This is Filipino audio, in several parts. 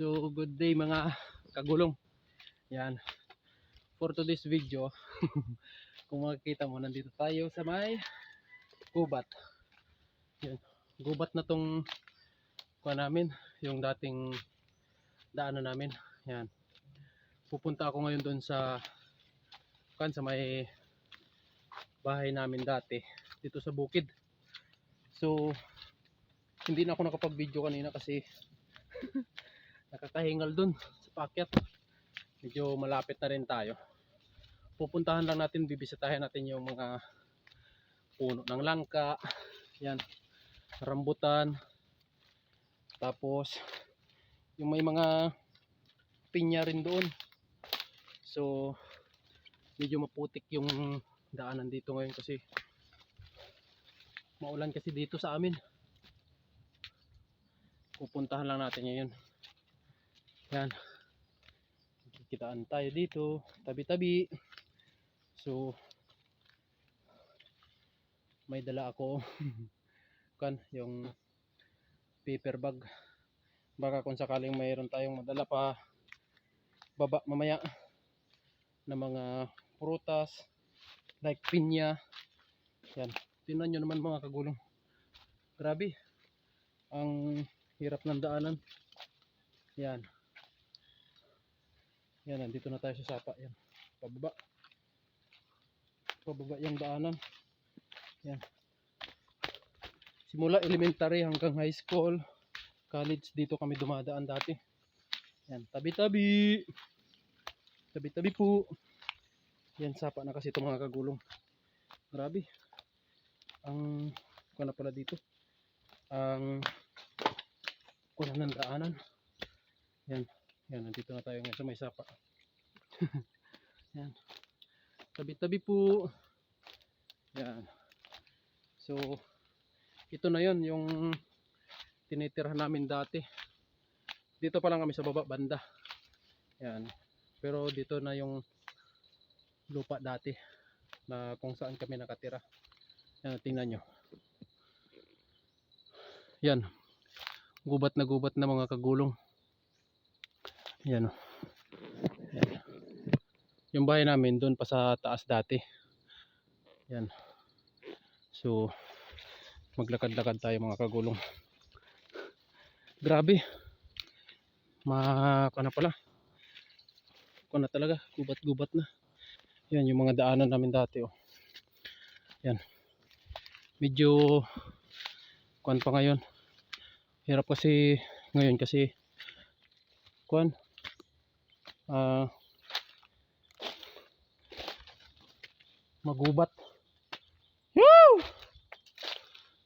So, good day mga kagulong. Yan. For today's video, kung makikita mo, nandito tayo sa may gubat. Yan. Gubat na tong kuha namin, yung dating daanan namin. Yan. Pupunta ako ngayon doon sa kan sa may bahay namin dati dito sa bukid. So, hindi na ako nakapag-video kanina kasi nakakahingal dun sa packet. Medyo malapit na rin tayo. Pupuntahan lang natin, bibisitahin natin yung mga puno ng langka, yan, rambutan, tapos yung may mga pinya rin doon. So, medyo maputik yung daanan dito ngayon kasi maulan kasi dito sa amin. Pupuntahan lang natin ngayon. Yan. Kikitaan tayo dito, tabi-tabi. So, may dala ako kan yung paper bag. Baka kung sakaling mayroon tayong madala pa baba mamaya na mga prutas like pinya. Yan. Tingnan nyo naman mga kagulong. Grabe. Ang hirap ng daanan. Yan. Yan, nandito na tayo sa sapa. Yan. Pababa. Pababa yung daanan. Yan. Simula elementary hanggang high school, college, dito kami dumadaan dati. Yan, tabi-tabi. Tabi-tabi po. Yan, sapa na kasi itong mga kagulong. Grabe. Ang, kung na pala dito. Ang, kunan ng daanan. Yan. Yan, nandito na tayo ngayon sa may sapa. Yan. Tabi-tabi po. Yan. So, ito na yon yung tinitirhan namin dati. Dito pa lang kami sa baba banda. Yan. Pero dito na yung lupa dati na kung saan kami nakatira. Yan, tingnan nyo. Yan. Gubat na gubat na mga kagulong. Yan. o. Yan. Yung bahay namin doon pa sa taas dati. Yan. So, maglakad-lakad tayo mga kagulong. Grabe. Ma, na pala. Kuha na talaga. Gubat-gubat na. Yan yung mga daanan namin dati. Oh. Yan. Medyo kuan pa ngayon. Hirap kasi ngayon kasi kuan ah magubat. Woo!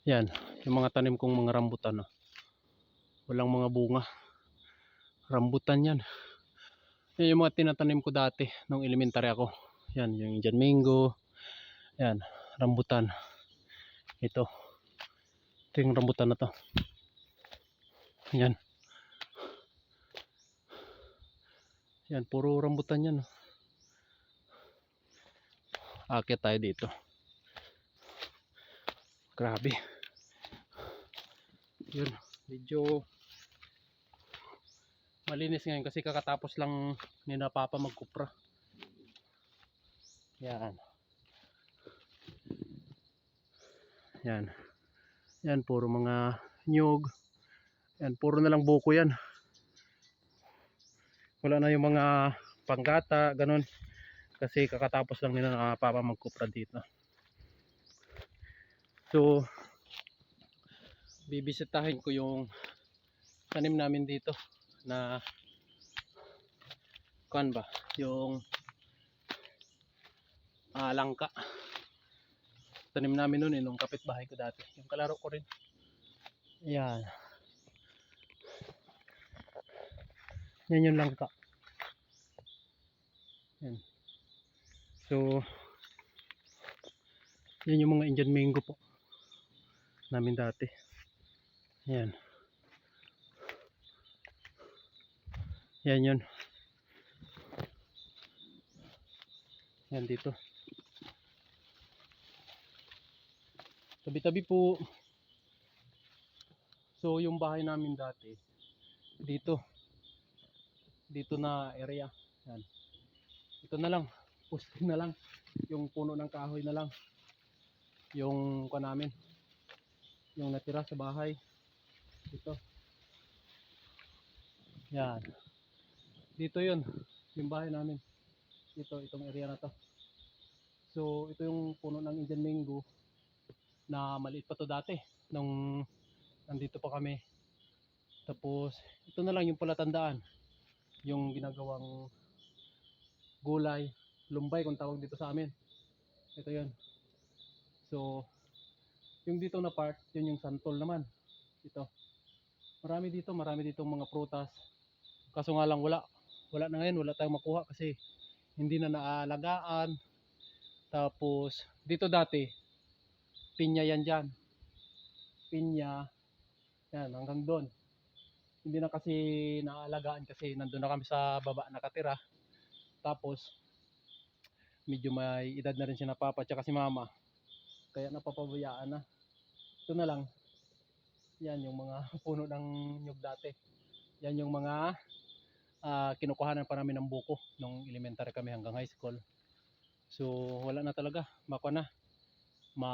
Yan, yung mga tanim kong mga rambutan. ah. Walang mga bunga. Rambutan yan. Yan yung mga tinatanim ko dati nung elementary ako. Yan, yung Indian mango. Yan, rambutan. Ito. Ito yung rambutan na to. Yan. Yan, puro rambutan yan. oh. Akit tayo dito. Grabe. Yun, medyo malinis ngayon kasi kakatapos lang ni na Papa magkupra. Yan. Yan. Yan, puro mga nyog. Yan, puro na lang buko yan. Wala na yung mga panggata, ganun. Kasi kakatapos lang nila na Papa magkupra dito. So, bibisitahin ko yung tanim namin dito na kuan ba? Yung ah, langka. Tanim namin noon eh kapitbahay ko dati. Yung kalaro ko rin. Yan yan yung langka. Yan. So yan yung mga Indian mango po namin dati. Yan. Yan yun. Yan dito. Tabi tabi po. So yung bahay namin dati dito dito na area. Yan. Ito na lang. Posting na lang. Yung puno ng kahoy na lang. Yung kwa namin. Yung natira sa bahay. Ito. Yan. Dito yun. Yung bahay namin. Dito, itong area na to. So, ito yung puno ng Indian Mango na maliit pa to dati nung nandito pa kami. Tapos, ito na lang yung palatandaan. Yung ginagawang gulay, lumbay kung tawag dito sa amin. Ito yun. So, yung dito na part, yun yung santol naman. Ito. Marami dito, marami dito mga prutas. Kaso nga lang wala. Wala na ngayon, wala tayong makuha kasi hindi na naalagaan. Tapos, dito dati, pinya yan dyan. Pinya, yan, hanggang doon. Hindi na kasi naalagaan kasi nandun na kami sa baba nakatira. Tapos, medyo may edad na rin si na papa tsaka si mama. Kaya napapabayaan na. Ito na lang. Yan yung mga puno ng nyug dati. Yan yung mga ah, kinukuhanan pa namin ng buko nung elementary kami hanggang high school. So wala na talaga, mako na. Ma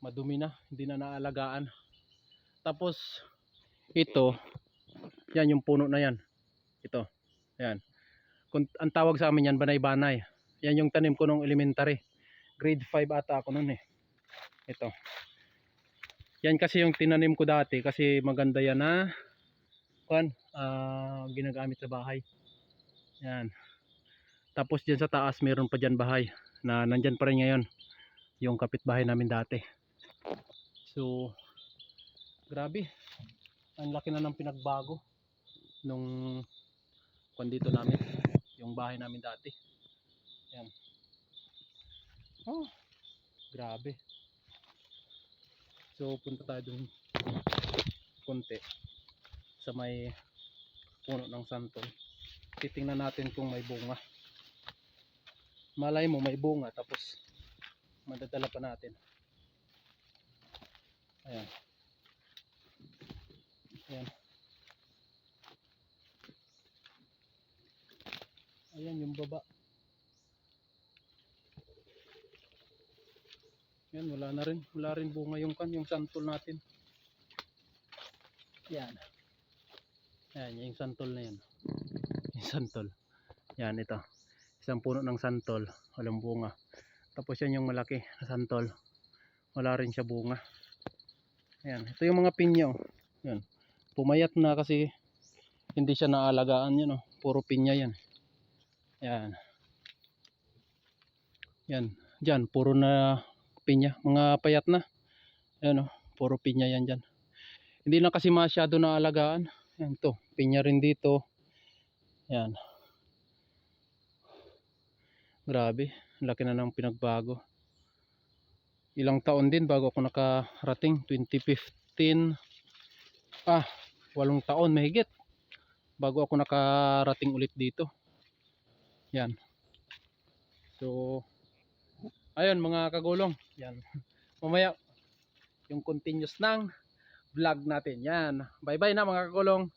madumi na, hindi na naalagaan. Tapos ito, yan yung puno na yan. Ito. Yan. Kung ang tawag sa amin yan banay-banay. Yan yung tanim ko nung elementary. Grade 5 ata ako noon eh. Ito. Yan kasi yung tinanim ko dati kasi maganda yan na kuan ah, ginagamit sa bahay. Yan. Tapos dyan sa taas meron pa dyan bahay na nandyan pa rin ngayon yung kapitbahay namin dati. So grabe. Ang laki na ng pinagbago nung kuan dito namin yung bahay namin dati. Yan. Oh, grabe. So punta tayo dun konti sa may puno ng santol. Titingnan natin kung may bunga. Malay mo may bunga tapos madadala pa natin. Ayan. Ayan. Ayan yung baba. Yan, wala na rin. Wala rin bunga yung kan, yung santol natin. Yan. Yan, yung santol na yan. Yung santol. Yan, ito. Isang puno ng santol. Walang bunga. Tapos yan yung malaki na santol. Wala rin siya bunga. Yan. Ito yung mga pinyo. Yan. Pumayat na kasi hindi siya naalagaan yun. Oh. Puro pinya yan. Yan. Yan. Diyan, puro na pinya. Mga payat na. Ayan oh. Puro pinya yan dyan. Hindi na kasi masyado naalagaan. Yan to. Pinya rin dito. Yan. Grabe. Laki na ng pinagbago. Ilang taon din bago ako nakarating. 2015. Ah, walong taon mahigit. Bago ako nakarating ulit dito. Yan. So, ayun mga kagulong. Yan. Mamaya, yung continuous ng vlog natin. Yan. Bye-bye na mga kagulong.